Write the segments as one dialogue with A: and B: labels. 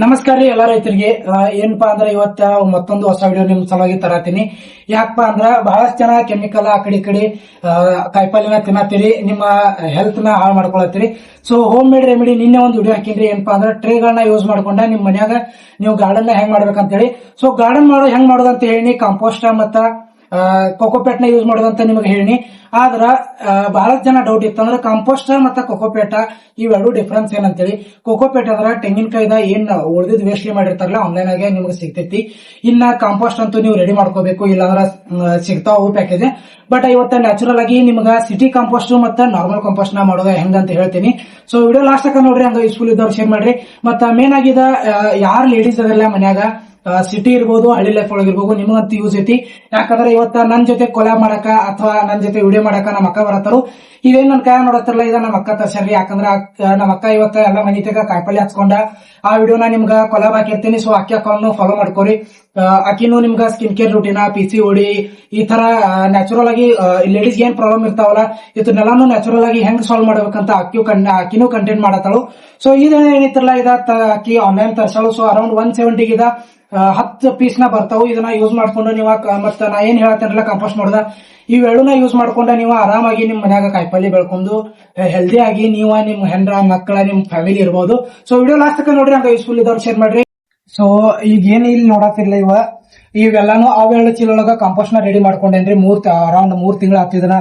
A: ನಮಸ್ಕಾರ ರೀ ಎಲ್ಲ ರೈತರಿಗೆ. ಏನಪ್ಪಾ ಅಂದ್ರೆ ಇವತ್ತ ಮತ್ತೊಂದು ಹೊಸ ವಿಡಿಯೋ ನಿಮ್ ಸಲುವಾಗಿ ತರತೀನಿ. ಯಾಕಪ್ಪ ಅಂದ್ರ ಬಹಳಷ್ಟು ಜನ ಕೆಮಿಕಲ್ ಆ ಕಡೆ ಈ ಕಡೆ ಕಾಯಿಪಲ್ಯನ ತಿನ್ನತ್ತೀರಿ, ನಿಮ್ಮ ಹೆಲ್ತ್ನ ಹಾಳು ಮಾಡ್ಕೊಳತ್ತೀರಿ. ಸೊ ಹೋಮ್ ಮೇಡ್ ರೆಮಿಡಿ ನಿನ್ನೆ ಒಂದು ವಿಡಿಯೋ ಹಾಕಿನ್ರಿ. ಏನಪ್ಪಾ ಅಂದ್ರೆ ಟ್ರೇಗಳನ್ನ ಯೂಸ್ ಮಾಡ್ಕೊಂಡ ನಿಮ್ ಮನ್ಯಾಗ ನೀವು ಗಾರ್ಡನ್ ಹೆಂಗ್ ಮಾಡ್ಬೇಕಂತ ಹೇಳಿ ಸೊ ಗಾರ್ಡನ್ ಮಾಡೋ ಹೆಂಗ್ ಮಾಡೋದಂತ ಹೇಳಿ ಕಾಂಪೋಸ್ಟ್ ಮತ್ತ ಕೊಕೋಪೇಟ್ನ ಯೂಸ್ ಮಾಡೋದಂತ ನಿಮಗೆ ಹೇಳಿ ಆದ್ರ ಬಹಳ ಜನ ಡೌಟ್ ಇತ್ತು ಅಂದ್ರೆ ಕಾಂಪೋಸ್ಟ್ ಮತ್ತೆ ಕೊಕೋಪೇಟ ಇವೆರಡು ಡಿಫ್ರೆನ್ಸ್ ಏನಂತೇಳಿ. ಕೊಕೋಪೇಟ್ ಅಂದ್ರೆ ತೆಂಗಿನಕಾಯಿದ ಏನ್ ಉಳಿದಿದ್ ವೇಸ್ಟ್ ಮಾಡಿರ್ತಾರಲ್ಲ ಆನ್ಲೈನ್ ಆಗಿ ನಿಮ್ಗೆ ಸಿಗ್ತೈತಿ. ಇನ್ನ ಕಾಂಪೋಸ್ಟ್ ಅಂತೂ ನೀವು ರೆಡಿ ಮಾಡ್ಕೋಬೇಕು, ಇಲ್ಲಾಂದ್ರ ಸಿಗ್ತಾವು ಪ್ಯಾಕೇಜ್ ಬಟ್ ಇವತ್ತ ನ್ಯಾಚುರಲ್ ಆಗಿ ನಿಮ್ಗೆ ಸಿಟಿ ಕಾಂಪೋಸ್ಟ್ ಮತ್ತೆ ನಾರ್ಮಲ್ ಕಾಂಪೋಸ್ಟ್ನ ಮಾಡೋದು ಹೆಂಗಂತ ಹೇಳ್ತೀನಿ. ಸೊ ವಿಡಿಯೋ ಲಾಸ್ಟ್ ತಕ ನೋಡ್ರಿ, ಹಂಗ ಯೂಸ್ಫುಲ್ ಇದ್ದವ್ರು ಶೇರ್ ಮಾಡ್ರಿ. ಮತ್ತೆ ಮೇನ್ ಆಗಿದ ಯಾರು ಲೇಡೀಸ್ ಅದಲ್ಲ ಮನ್ಯಾಗ? ಸಿಟಿ ಇರ್ಬೋದು ಹಳ್ಳಿ ಲೈಫ್ ಒಳಗೆ ಇರ್ಬೋದು ನಿಮಗಂತೂ ಯೂಸ್ ಐತಿ. ಯಾಕಂದ್ರೆ ಇವತ್ತ ನನ್ನ ಜೊತೆ ಕೊಲಾಬ್ ಮಾಡಕ ಅಥವಾ ನನ್ನ ಜೊತೆ ವಿಡಿಯೋ ಮಾಡಕ ನಮ್ಮ ಅಕ್ಕ ಬರತ್ತಾರು. ಇದೇನ್ ನನ್ನ ಕೈ ನೋಡತ್ತಾರಲ್ಲ ಇದ ನಮ್ಮ ಅಕ್ಕ ತರ್ಸ್ಯಾರ್ರಿ. ಯಾಕಂದ್ರ ನಮ್ಮ ಅಕ್ಕ ಇವತ್ತ ಎಲ್ಲ ಮನಿ ತೆಗ ಕಾಯಿಪಲ್ಲೆ ಹಚ್ಕೊಂಡ. ಆ ವಿಡಿಯೋನ ನಿಮ್ಗ ಕೊಲಾಬ್ ಹಾಕಿರ್ತೀನಿ ಸೊ ಅಕ್ಕಿ ಅಕೌಂಟ್ ಫಾಲೋ ಮಾಡ್ಕೋರಿ. ಅಕ್ಕಿನೂ ನಿಮ್ಗ ಸ್ಕಿನ್ ಕೇರ್ ರೂಟೀನ ಪಿ ಸಿ ಓಡಿ ಈ ತರ ನ್ಯಾಚುರಲ್ ಆಗಿ ಲೇಡೀಸ್ ಏನ್ ಪ್ರಾಬ್ಲಮ್ ಇರ್ತಾವಲ್ಲ ಇದನ್ನೆಲ್ಲಾನು ನ್ಯಾಚುರಲ್ ಆಗಿ ಹೆಂಗ್ ಸಾಲ್ವ್ ಮಾಡ್ಬೇಕಂತ ಅಕ್ಕಿ ಅಕ್ಕಿನೂ ಕಂಟೆಂಟ್ ಮಾಡತ್ತಾಳು. ಸೊ ಇದ ಏನಿತ್ತಲ್ಲ ಇದ ಅಕ್ಕಿ ಆನ್ಲೈನ್ ತರ್ಸಾಳು ಸೊ ಅರೌಂಡ್ ಒನ್ ಸೆವೆಂಟಿಗೆ ಇದ ಆ, ಹತ್ತು ನ ಬರ್ತಾವು, ಇದನ್ನ ಯೂಸ್ ಮಾಡ್ಕೊಂಡು ನೀವು ಮತ್ತ ನಾ ಏನ್ ಹೇಳತ್ತೇನಲ್ಲ ಕಂಪೋಸ್ಟ್ ಮಾಡ್ದ. ಇವೆರಡನ್ನ ಯೂಸ್ ಮಾಡ್ಕೊಂಡ ನೀವು ಆರಾಮಾಗಿ ನಿಮ್ ಮನ್ಯಾಗ ಕಾಯಿಪಲ್ಲೆ ಬೆಳ್ಕೊಂಡು ಹೆಲ್ದಿ ಆಗಿ ನೀವ ನಿಮ್ ಹೆಂಡ್ರ, ಮಕ್ಕಳ, ನಿಮ್ ಫ್ಯಾಮಿಲಿ ಇರ್ಬೋದು. ಸೊ ವಿಡಿಯೋ ಲಾಸ್ಟ್ ತಕ್ಕ ನೋಡ್ರಿ ಹಂಗ ಯೂಸ್ಫುಲ್ ಇದ್ದವ್ರು ಶೇರ್ ಮಾಡ್ರಿ. ಸೊ ಈಗ ಏನ್ ಇಲ್ಲಿ ನೋಡತ್ತಿರ್ಲ ಇವ? ಇವೆಲ್ಲಾನು ಅವೆರಡು ಚೀಲ ಒಳಗ ಕಾಂಪೋಸ್ಟ್ನ ರೆಡಿ ಮಾಡ್ಕೊಂಡೇನ್ರಿ. ಮೂರ್ ಅರೌಂಡ್ ಮೂರ್ ತಿಂಗಳ ಹತ್ತಿದನ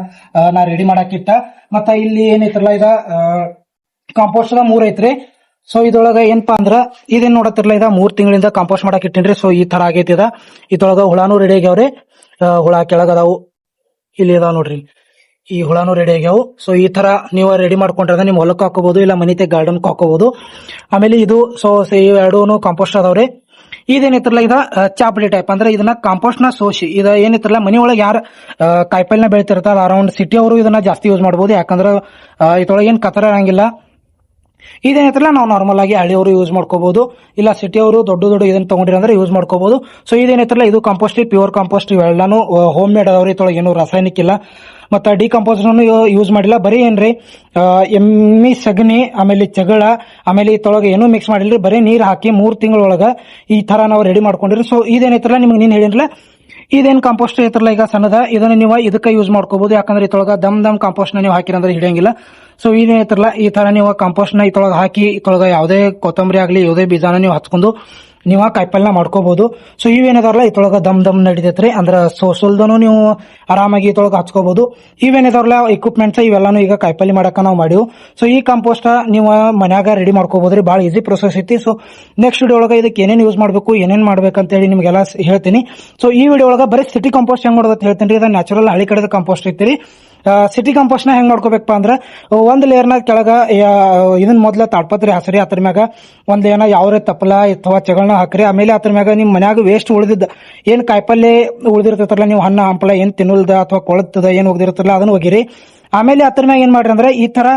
A: ನಾ ರೆಡಿ ಮಾಡಾಕಿಟ್ಟ. ಮತ್ತ ಇಲ್ಲಿ ಏನೈತ್ರಲ್ಲ ಇದ? ಕಾಂಪೋಸ್ಟ್ ಮೂರ್ ಐತ್ರಿ. ಸೊ ಇದೊಳಗ ಏನಪ್ಪಾ ಅಂದ್ರ, ಇದೇನ್ ನೋಡತ್ತಿರ್ಲ, ಇದ ಮೂರ್ ತಿಂಗಳಿಂದ ಕಾಂಪೋಸ್ಟ್ ಮಾಡಕ್ ಇಟ್ಟಿನ್ರಿ. ಸೊ ಈ ತರ ಆಗೈತಿ ಇದ. ಇದೊಳಗ ಹುಳಾನು ರೆಡಿ ಆಗ್ಯಾವ್ರಿ. ಹುಳ ಕೆಳಗ ಅದಾವು. ಇಲ್ಲಿ ಇದಾವ ನೋಡ್ರಿ. ಈ ಹುಳಾನು ರೆಡಿ ಆಗ್ಯಾವು. ಸೊ ಈ ತರ ನೀವು ರೆಡಿ ಮಾಡ್ಕೊಂಡ್ರೆ ನಿಮ್ ಹೊಲಕ್ಕೆ ಹಾಕೋಬಹುದು ಇಲ್ಲ ಮನಿತೆ ಗಾರ್ಡನ್ ಹಾಕೋಬಹುದು ಆಮೇಲೆ ಇದು ಸೊ ಎರಡೂನು ಕಾಂಪೋಸ್ಟ್ ಅದಾವ್ರಿ. ಇದೇನಿತ್ರಲ್ಲ ಇದ? ಚಾಪಡಿ ಟೈಪ್ ಅಂದ್ರೆ ಇದನ್ನ ಕಾಂಪೋಸ್ಟ್ನ ಸೋಸಿ ಇದ ಏನಿತ್ರಲ್ಲ ಮನಿ ಒಳಗೆ ಯಾರು ಕಾಯಿಪಲ್ನ ಬೆಳಿತಿರ್ತಾರ ಅರೌಂಡ್ ಸಿಟಿ ಅವರು ಇದನ್ನ ಜಾಸ್ತಿ ಯೂಸ್ ಮಾಡಬಹುದು ಯಾಕಂದ್ರೆ ಇದೊಳಗೆ ಇದ್ರೊಳಗೆ ಏನ್ ಕತರ ಇರಂಗಿಲ್ಲ. ಇದೇನೈತ್ರಲ್ಲ ನಾವು ನಾರ್ಮಲ್ ಆಗಿ ಹಳ್ಳಿಯವರು ಯೂಸ್ ಮಾಡ್ಕೋಬಹುದು ಇಲ್ಲ ಸಿಟಿಯವರು ದೊಡ್ಡ ದೊಡ್ಡ ಇದನ್ನು ತಗೊಂಡಿರ ಅಂದ್ರೆ ಯೂಸ್ ಮಾಡ್ಕೋಬಹುದು ಸೊ ಇದೇನೈತಲ್ಲ, ಇದು ಕಾಂಪೋಸ್ಟ್ ಪ್ಯೂರ್ ಕಾಂಪೋಸ್ಟ್ ಇವೆಲ್ಲಾನು ಹೋಮ್ ಮೇಡ್ ಅದಾವ್ರಿ ತೊಳಗೆ ಏನು ರಾಸಾಯನಿಕ ಇಲ್ಲ. ಮತ್ತ ಅನ್ನು ಯೂಸ್ ಮಾಡಿಲ್ಲ. ಬರೀ ಏನ್ರಿ ಎಮ್ಮಿ, ಸಗಣಿ, ಆಮೇಲೆ ಜಗಳ, ಆಮೇಲೆ ತೊಳಗೆ ಏನೂ ಮಿಕ್ಸ್ ಮಾಡಿಲ್ರಿ. ಬರೀ ನೀರು ಹಾಕಿ ಮೂರ್ ತಿಂಗಳೊಳಗ ಈ ತರ ನಾವು ರೆಡಿ ಮಾಡ್ಕೊಂಡಿರಿ ಸೊ ಇದೇನೈತಲ್ಲ, ನಿಮ್ಗೆ ನೀನ್ ಹೇಳಿರಲ್ಲ ಇದೇನ್ ಕಾಂಪೋಸ್ಟ್ ಐತ್ರಲ್ಲ ಈಗ ಸಣ್ಣದ? ಇದನ್ನ ನೀವು ಇದಕ್ಕೆ ಯೂಸ್ ಮಾಡ್ಕೋಬಹುದು ಯಾಕಂದ್ರೆ ಇತ್ತೊಳಗ ದಮ್ ದಮ್ ಕಾಂಪೋಸ್ಟ್ ನೀವು ಹಾಕಿರಂದ್ರೆ ಹಿಡಿಯಂಗಿಲ್ಲ. ಸೊ ಇದೇನೈತ್ರಲ್ಲ ಈ ತರ ನೀವು ಕಾಂಪೋಸ್ಟ್ನ ಇತ್ತೊಳಗ ಹಾಕಿ ಇತ್ತೊಳಗ ಯಾವುದೇ ಕೊತ್ತಂಬರಿ ಆಗ್ಲಿ, ಯಾವುದೇ ಬೀಜಾನ ನೀವು ಹಚ್ಕೊಂಡು ನೀವು ಕಾಯಿಪಲ್ನ ಮಾಡ್ಕೋಬಹುದು ಸೊ ಇವೇನದಾರಲ್ಲ ಇತೊಳಗ ದಮ್ ದಮ್ ನಡೀತೈತ್ರಿ. ಅಂದ್ರೆ ಸೊ ನೀವು ಆರಾಮಾಗಿ ಇತೊಳಗ ಹಚ್ಕೋಬಹುದು ಇವೇನಿದಾರಲ್ಲ ಇಕ್ವಿಪ್ಮೆಂಟ್ಸ್ ಇವೆಲ್ಲಾನು ಈಗ ಕಾಯಿಪಲ್ಲೆ ಮಾಡಕ ನಾವು ಮಾಡಿವು. ಸೊ ಈ ಕಾಂಪೋಸ್ಟ್ ನೀವು ಮನ್ಯಾಗ ರೆಡಿ ಮಾಡ್ಕೋಬಹುದ್ರಿ ಬಹಳ ಈಸಿ ಪ್ರೊಸೆಸ್ ಐತಿ. ಸೊ ನೆಕ್ಸ್ಟ್ ವಿಡಿಯೋ ಒಳಗ ಇದಕ್ಕೆ ಏನೇನು ಯೂಸ್ ಮಾಡಬೇಕು, ಏನೇನು ಮಾಡ್ಬೇಕಂತ ಹೇಳಿ ನಿಮಗೆಲ್ಲ ಹೇಳ್ತೀನಿ. ಸೊ ಈ ವಿಡಿಯೋ ಒಳಗ ಬರೀ ಸಿಟಿ ಕಾಂಪೋಸ್ಟ್ ಹೆಂಗ್ ಮಾಡೋದು ಹೇಳ್ತೀನಿ ರೀ ನ್ಯಾಚುರಲ್ ಹಳಿ ಕಡೆದ ಕಾಂಪೋಸ್ಟ್ ಐತಿ ಸಿಟಿ ಕಂಪೋಸ್ಟ್ನ ಹೆಂಗ್ ಮಾಡ್ಕೋಬೇಕಪ್ಪ ಅಂದ್ರೆ, ಒಂದ್ ಲೇಯರ್ನ ಕೆಳಗ, ಯಾ- ಇದನ್ ಮೊದ್ಲ ತಾಡ್ಪತ್ರಿ ಹಸರಿ, ಅದ್ರ ಮ್ಯಾಗ ಒಂದ್ ಏನ ಯಾವ್ರೆ ತಪ್ಪಲ ಅಥವಾ ಚಗಳನ್ನ ಹಾಕ್ರಿ, ಆಮೇಲೆ ಅದ್ರ ಮ್ಯಾಗ ನಿಮ್ ಮನ್ಯಾಗ ವೇಸ್ಟ್ ಉಳಿದಿದ್ದ, ಏನ್ ಕಾಯಿಪಲ್ಲೆ ಉಳಿದಿರ್ತೈತಲ್ಲ, ನೀವು ಹಣ್ಣ, ಹಂಪಲ ಏನ್ ತಿನ್ನುಲ್ದ ಅಥವಾ ಕೊಳತದ ಏನ್ ಹೋಗಿರ್ತಲ್ಲ ಅದನ್ನ ಒಗಿರಿ. ಆಮೇಲೆ ಅದ್ರ ಮ್ಯಾಗ ಏನ್ ಮಾಡ್ರಿ ಅಂದ್ರೆ ಈ ತರ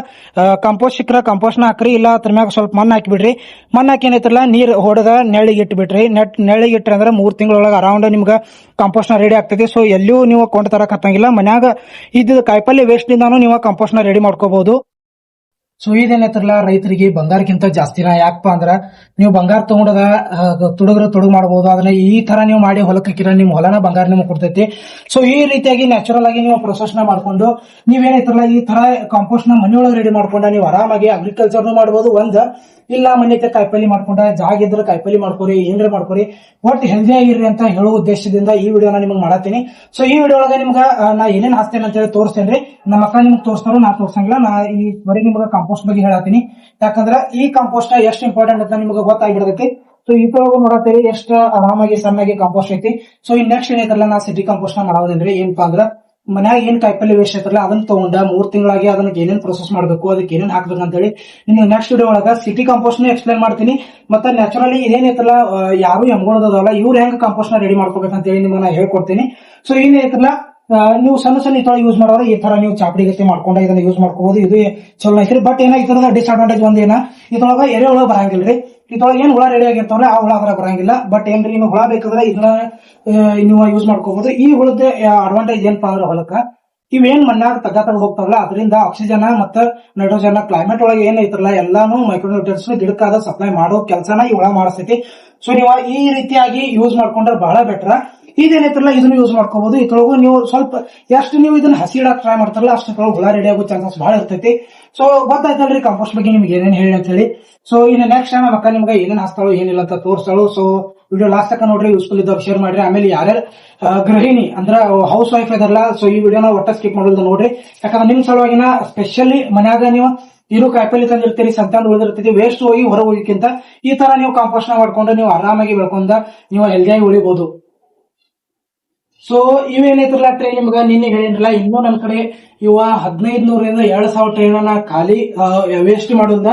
A: ಕಂಪೋಸ್ಟ್ ಸಿಕ್ಕ್ರ ಕಂಪೋಸ್ಟ್ನ ಹಾಕ್ರಿ, ಇಲ್ಲ ಅದ್ರ ಮ್ಯಾಗ ಸ್ವಲ್ಪ ಮಣ್ಣು ಹಾಕಿಬಿಡ್ರಿ. ಮಣ್ಣು ಹಾಕಿ ಏನೈತ್ರಲ್ಲ ನೀರು ಹೊಡೆದ ನೆಳಿಗೆ ಇಟ್ಬಿಟ್ರಿ. ನೆಟ್ ನೆಳಿಗೆ ಇಟ್ರಿ ಅಂದ್ರೆ ಮೂರು ತಿಂಗಳೊಳಗೆ ಅರೌಂಡ್ ನಿಮ್ಗೆ ಕಂಪೋಸ್ಟ್ನ ರೆಡಿ ಆಗ್ತದೆ ಸೊ ಎಲ್ಲಿಯೂ ನೀವು ಕೊಂಡು ತರಕ್ ಹತ್ತಂಗಿಲ್ಲ. ಮನ್ಯಾಗ ಇದ್ದ ಕಾಯಿಪಲ್ಲೆ ವೇಸ್ಟ್ ನಿಂದಾನು ನೀವು ಕಂಪೋಸ್ಟ್ನ ರೆಡಿ ಮಾಡ್ಕೋಬಹುದು ಸೊ ಇದೇನೈತ್ರಲ್ಲ ರೈತರಿಗೆ ಬಂಗಾರಕ್ಕಿಂತ ಜಾಸ್ತಿನ. ಯಾಕಪ್ಪ ಅಂದ್ರ ನೀವು ಬಂಗಾರ ತಗೊಂಡದ ತುಡುಗ್ರ ತುಡುಗ್ ಮಾಡಬಹುದು ಅದನ್ನ ಈ ತರ ನೀವು ಮಾಡಿ ಹೊಲಕ್ಕಿರ ನಿಮ್ಮ ನಿಮ್ ಹೊಲನ ಬಂಗಾರ ನಿಮಗೆ ಕೊಡ್ತೈತಿ. ಸೊ ಈ ರೀತಿಯಾಗಿ ನ್ಯಾಚುರಲ್ ಆಗಿ ನೀವು ಪ್ರೊಸೆಸ್ನ ಮಾಡ್ಕೊಂಡು ನೀವೇನೈತ್ರಲ್ಲ ಈ ತರ ಕಾಂಪೋಸ್ಟ್ನ ಮನೆಯೊಳಗೆ ರೆಡಿ ಮಾಡ್ಕೊಂಡ ನೀವು ಆರಾಮಾಗಿ ಅಗ್ರಿಕಲ್ಚರ್ ಮಾಡಬಹುದು ಒಂದ್, ಇಲ್ಲ ಮನೆ ಕಾಯಿಪಲ್ಲೆ ಮಾಡ್ಕೊಂಡ, ಜಾಗ ಇದ್ರೆ ಕಾಯಿಪಲ್ಲೆ ಮಾಡ್ಕೊರಿ, ಏನ್ರ ಮಾಡ್ಕೊರಿ. ಒಟ್ಟು ಹೆಲ್ದಿ ಆಗಿರ್ರಿ ಅಂತ ಹೇಳೋ ಉದ್ದೇಶದಿಂದ ಈ ವಿಡಿಯೋನ ನಿಮ್ಗೆ ಮಾಡತ್ತೀನಿ. ಸೊ ಈ ವಿಡಿಯೋ ಒಳಗ ನಿಮ್ಗೆ ನಾ ಏನೇನು ಹಾಸ್ತೇನೆ ಅಂತ ಹೇಳಿ ತೋರಿಸ್ತೇನೆ ನಮ್ಮ ಅಕ್ಕ ನಿಮ್ಗೆ ತೋರಿಸ್ತಾರೋ ನಾ ತೋರ್ಸಂಗಿಲ್ಲ. ನಾ ಈ ನಿಮ್ಗೆ ಕಾಂಪೋಸ್ಟ್ ಬಗ್ಗೆ ಹೇಳತ್ತೀನಿ. ಯಾಕಂದ್ರೆ ಈ ಕಾಂಪೋಸ್ಟ್ ಎಷ್ಟು ಇಂಪಾರ್ಟೆಂಟ್ ಅಂತ ನಿಮ್ಗೆ ಗೊತ್ತಾಗ್ಬಿಡ್ತೈತಿ. ಸೊ ಪ್ರಯೋಗ ನೋಡತ್ತೀರಿ ಎಷ್ಟು ಆರಾಮಾಗಿ ಸಣ್ಣಾಗಿ ಕಾಂಪೋಸ್ಟ್ ಐತಿ. ಸೊ ಈ ನೆಕ್ಸ್ಟ್ ಏನೈತಲ್ಲ ನಾ ಸಿಟಿ ಕಾಂಪೋಸ್ಟ್ನ ಮಾಡೋದೇನ್ರಿ? ಏನಪ್ಪಾ ಅಂದ್ರ ಮನ್ಯಾಗ ಏನ್ ಕಾಯಿಪಲ್ಲೆ ವೇಸ್ಟ್ ಐತಲ್ಲ ಅದನ್ನ ತಗೊಂಡ ಮೂರ್ ತಿಂಗಳಾಗಿ ಅದನ್ನ ಏನೇನ್ ಪ್ರೊಸೆಸ್ ಮಾಡಬೇಕು ಅದಕ್ಕೆ ಏನೇನ್ ಹಾಕ್ಬೇಕು ಅಂತ ಹೇಳಿ ನಿಮ್ಗೆ ನೆಕ್ಸ್ಟ್ ವಿಡಿಯೋ ಒಳಗ ಸಿಟಿ ಕಾಂಪೋಸ್ಟ್ನ ಎಕ್ಸ್ಪ್ಲೈನ್ ಮಾಡ್ತೀನಿ. ಮತ್ತೆ ನ್ಯಾಚುರಲಿ ಇದೇನೈತಲ್ಲ ಆ, ಯಾರು ಎಮ್ಗೊಳದಲ್ಲ ಇವ್ರು ಹೆಂಗ್ ಕಾಂಪೋಸ್ಟ್ನ ರೆಡಿ ಮಾಡ್ಕೋಬೇಕಂತ ಹೇಳಿ ನಿಮ್ಗೆ ನಾ ಹೇಳ್ಕೊಡ್ತೀನಿ. ಸೊ ಏನೈತಲ್ಲ ನೀವು ಸಣ್ಣ ಸಣ್ಣ ಇತರ ಯೂಸ್ ಮಾಡೋದ್ರೆ ಈ ತರ ನೀವು ಚಾಪಡಿ ಗತಿ ಮಾಡ್ಕೊಂಡ ಇದನ್ನ ಯೂಸ್ ಮಾಡ್ಕೋಬಹುದು ಇದು ಚಲೋ ಐತ್ರಿ. ಬಟ್ ಏನ ಇದ್ರದ ಡಿಸ್ಅಡ್ವಾಂಟೇಜ್ ಇದ್ರೊಳಗ ಎರೆ ಹುಳ ಬರಂಗಿಲ್ಲ ರೀ ಇದ್ರೊಳಗ ಏನ್ ಹುಳ ರೆಡಿ ಆಗಿರ್ತಾವಲ್ಲ ಆ ಹುಳ ಅದ್ರ ಬರಂಗಿಲ್ಲ. ಬಟ್ ಏನ್ರಿ ನೀವು ಹುಳ ಬೇಕಾದ್ರೆ ಇದನ್ನ ನೀವು ಯೂಸ್ ಮಾಡ್ಕೋಬಹುದು ಈ ಹುಳದ ಅಡ್ವಾಂಟೇಜ್ ಏನಪ್ಪ ಅಂದ್ರೆ ಹೊಲಕ್ಕ? ಇವೇನ್ ಮಣ್ಣಾಗ ತಗ್ಗ ಹೋಗ್ತಾವಲ್ಲ, ಅದರಿಂದ ಆಕ್ಸಿಜನ್ ಮತ್ತ ನೈಟ್ರೋಜನ್ ಕ್ಲೈಮೇಟ್ ಒಳಗೆ ಏನ್ ಐತಲ್ಲ ಎಲ್ಲಾನು ಮೈಕ್ರೋನ್ಯೂಟ್ರಿಯನ್ಸ್ ಗಿಡಕ್ಕಾದ ಸಪ್ಲೈ ಮಾಡೋ ಕೆಲಸನ ಈ ಹುಳ ಮಾಡಿಸ್ತೈತಿ ಸೊ ನೀವು ಈ ರೀತಿಯಾಗಿ ಯೂಸ್ ಮಾಡ್ಕೊಂಡ್ರೆ ಬಹಳ ಬೆಟರ್ ಇದೇನೈತ್ರಲ್ಲ ಇದನ್ನು ಯೂಸ್ ಮಾಡ್ಕೋಬಹುದು ಇದ್ರೊಳಗು ನೀವು ಸ್ವಲ್ಪ, ಎಷ್ಟು ನೀವು ಇದನ್ನ ಹಸಿಡಾಕ್ ಟ್ರೈ ಮಾಡ್ತಾರಲ್ಲ ಅಷ್ಟೊಳಗೆ ಹುಳ ರೆಡಿ ಆಗೋ ಚಾನ್ಸಸ್ ಬಹಳ ಇರ್ತೈತಿ. ಸೊ ಗೊತ್ತಾಯ್ತಲ್ರಿ ಕಾಂಪೋಸ್ಟ್ ಬಗ್ಗೆ ನಿಮ್ಗೆ ಏನೇನು ಹೇಳಿ ಅಂತ ಹೇಳಿ ಸೊ ಇನ್ನು ನೆಕ್ಸ್ಟ್ ಟೈಮ್ ಅಕ್ಕ ನಿಮ್ಗೆ ಏನೇನು ಹಾಸ್ತಾಳು ಏನಿಲ್ಲ ಅಂತ ತೋರಿಸ್ತಾಳು ಸೊ ವಿಡಿಯೋ ಲಾಸ್ಟ್ ತಕ್ಕ ನೋಡ್ರಿ ಯೂಸ್ಫುಲ್ ಇದ್ದಾವೆ ಶೇರ್ ಮಾಡ್ರಿ. ಆಮೇಲೆ ಯಾರ್ಯಾರು ಗೃಹಿಣಿ, ಅಂದ್ರೆ ಹೌಸ್ ವೈಫ್ ಇದಾರಲ್ಲ ಸೊ ಈ ವಿಡಿಯೋನ ಒಟ್ಟ ಸ್ಕಿಪ್ ಮಾಡೋದು ನೋಡ್ರಿ. ಯಾಕಂದ್ರೆ ನಿಮ್ ಸಲುವಾಗಿನ ಸ್ಪೆಷಲಿ ಮನ್ಯಾಗ ನೀವು ಇರು ಕಾಯಿಪಲ್ಲೆ ತಂದಿರ್ತೀರಿ, ಸಂತಾನ ಉಳಿದಿರ್ತೀರಿ ವೇಸ್ಟ್ ಹೋಗಿ ಹೊರ ಹೋಗಿಕ್ಕಿಂತ ಈ ತರ ನೀವು ಕಾಂಪೋಸ್ಟ್ ಮಾಡ್ಕೊಂಡು ನೀವು ಆರಾಮಾಗಿ ಬೆಳ್ಕೊಂಡ, ನೀವು ಹೆಲ್ದಿಯಾಗಿ ಉಳಿಬಹುದು ಸೊ ಇವೇನೈತ್ರಲ್ಲ ಟ್ರೈನ್ ನಿಮ್ಗ ನಿನ್ನೆ ಹೇಳಿದ್ರಲ್ಲ ಇನ್ನೂ ನನ್ನ ಕಡೆ ಇವ ಹದಿನೈದು ನೂರಿಂದ ಎರಡ್ ಸಾವಿರ ಟ್ರೈನ್ ನಾ ಖಾಲಿ ವೇಸ್ಟ್ ಮಾಡುದ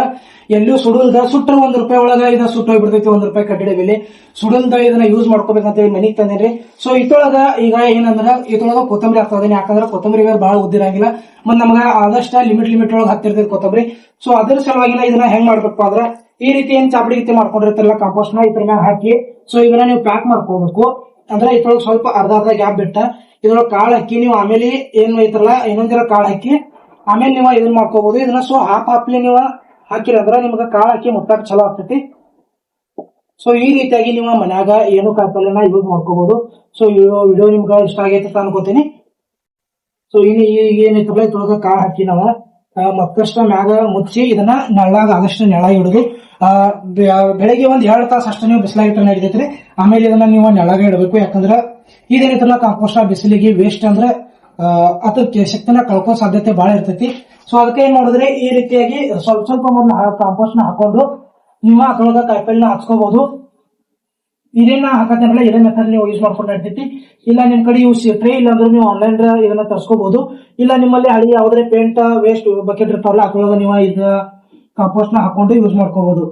A: ಎಲ್ಲೂ ಸುಡುಲ್ದ, ಸುಟ್ರ ಒಂದ್ ರೂಪಾಯಿ ಒಳಗ ಇದನ್ನ ಸುಟ್ಟ ಹೋಗ್ಬಿಡ್ತೈತಿ, ಒಂದ್ ರೂಪಾಯಿ ಕಟ್ಟಡ ಬೆಲೆ. ಸುಡುಲ್ದ ಇದನ್ನ ಯೂಸ್ ಮಾಡ್ಕೋಬೇಕಂತ ಹೇಳಿ ಮನಿಗ್ ತಂದೇನ್ರಿ. ಸೊ ಇತೊಳಗ ಈಗ ಏನಂದ್ರ ಇತೊಳಗ ಕೊತ್ತಂಬರಿ ಹಾಕ್ತಾ ಯಾಕಂದ್ರ ಕೊತ್ತಂಬರಿ ಬಹಳ ಉದ್ದಿರಂಗಿಲ್ಲ ಮತ್ ನಮ್ಗ ಆದಷ್ಟ ಲಿಮಿಟ್ ಲಿಮಿಟ್ ಒಳಗೆ ಹತ್ತಿರ್ತೈತಿ ಕೊತ್ತಂಬರಿ. ಸೊ ಅದ್ರ ಸಲುವಾಗಿನ ಇದನ್ನ ಹೆಂಗ್ ಮಾಡ್ಬೇಕಪ್ಪ ಅಂದ್ರ, ಈ ರೀತಿ ಏನ್ ಚಾಪಡಿ ರೀತಿ ಮಾಡ್ಕೊಂಡಿರ್ತಾರಲ್ಲ ಕಾಂಪೋಸ್ಟ್ನ ಇದ್ರ ಹಾಕಿ. ಸೊ ಇದನ್ನ ನೀವು ಪ್ಯಾಕ್ ಮಾಡ್ಕೋಬೇಕು. ಅಂದ್ರೆ ಇದ್ರೊಳಗೆ ಸ್ವಲ್ಪ ಅರ್ಧ ಅರ್ಧ ಗ್ಯಾಪ್ ಬಿಟ್ಟ. ಇದ್ರೊಳಗೆ ಕಾಳು ಹಾಕಿ ನೀವು ಆಮೇಲೆ ಏನ್ ಐತ್ರಲ್ಲ ಇನ್ನೊಂದಿರ ಕಾಳು ಹಾಕಿ, ಆಮೇಲೆ ನೀವು ಇದನ್ನ ಮಾಡ್ಕೋಬಹುದು ಇದನ್ನ ಸೊ ಹಾಫ್ ಹಾಫ್ಲಿ ನೀವು ಹಾಕಿರಿ ಅಂದ್ರೆ ನಿಮ್ಗೆ ಕಾಳು ಹಾಕಿ ಮುಟ್ಟಾಕ ಚಲೋ ಆಗ್ತೈತಿ. ಸೊ ಈ ರೀತಿಯಾಗಿ ನೀವು ಮನ್ಯಾಗ ಏನು ಕಾಯಿಪಲ್ಯನ ಯೂಸ್ ಮಾಡ್ಕೋಬಹುದು ಸೊ ವಿಡಿಯೋ ನಿಮ್ಗೆ ಇಷ್ಟ ಆಗೈತೆ ಅನ್ಕೋತೀನಿ. ಸೊ ಈಗ ಏನೈತಲ್ಲ ಇದ್ರೊಳಗೆ ಕಾಳು ಹಾಕಿ ನಾವು ಮತ್ತಷ್ಟ ಮ್ಯಾಗ ಮುಚ್ಚಿ ಇದನ್ನ ನೆಳ್ಳಾಗ ಆದಷ್ಟು ನೆಳ ಹಿಡಿದು ಬೆಳಗ್ಗೆ ಒಂದ್ ಎರಡು ತಾಸು ಅಷ್ಟು ನೀವು ಬಿಸಿಲಾಗ ಇಟ್ಟು ನಡೀತೈತ್ರಿ. ಆಮೇಲೆ ಇದನ್ನ ನೀವು ನೆಳಗ ಇಡಬೇಕು. ಯಾಕಂದ್ರ ಇದೇನೈತಲ್ಲ ಕಾಂಪೋಸ್ಟ್ ಬಿಸಿಲಿಗೆ ವೇಸ್ಟ್ ಅಂದ್ರೆ ಅದಕ್ಕೆ ಶಕ್ತಿನ ಕಳ್ಕೋ ಸಾಧ್ಯತೆ ಬಹಳ ಇರ್ತೈತಿ. ಸೊ ಅದಕ್ಕೆ ಏನ್ ಮಾಡಿದ್ರೆ? ಈ ರೀತಿಯಾಗಿ ಸ್ವಲ್ಪ ಸ್ವಲ್ಪ ಮೊದಲು ಕಾಂಪೋಸ್ಟ್ನ ಹಾಕೊಂಡು ನಿಮ್ಮ ಅದ್ರೊಳಗ ಕಾಯಿಪಲ್ಯನ ಹಚ್ಕೋಬಹುದು ಇದೇನ ಹಾಕತ್ತೇನಲ್ಲ ಇದೇ ಮೆಥಡ್ ನೀವು ಯೂಸ್ ಮಾಡ್ಕೊಂಡು ನಡ್ತೈತಿ ಇಲ್ಲ ನಿಮ್ ಕಡೆ ಯೂಸ್ ಟ್ರೇ ಇಲ್ಲ ಅಂದ್ರೆ ನೀವು ಆನ್ಲೈನ್ ಇದನ್ನ ತರ್ಸ್ಕೋಬಹುದು ಇಲ್ಲ ನಿಮ್ಮಲ್ಲಿ ಹಳಿ ಯಾವ್ದ್ರೆ ಪೇಂಟ್ ವೇಸ್ಟ್ ಬಕೆಟ್ ಇರ್ತಾವಲ್ಲ ಅದ್ರೊಳಗ ನೀವು ಇದ ಕಾಂಪೋಸ್ಟ್ನ ಹಾಕೊಂಡು ಯೂಸ್ ಮಾಡ್ಕೋಬಹುದು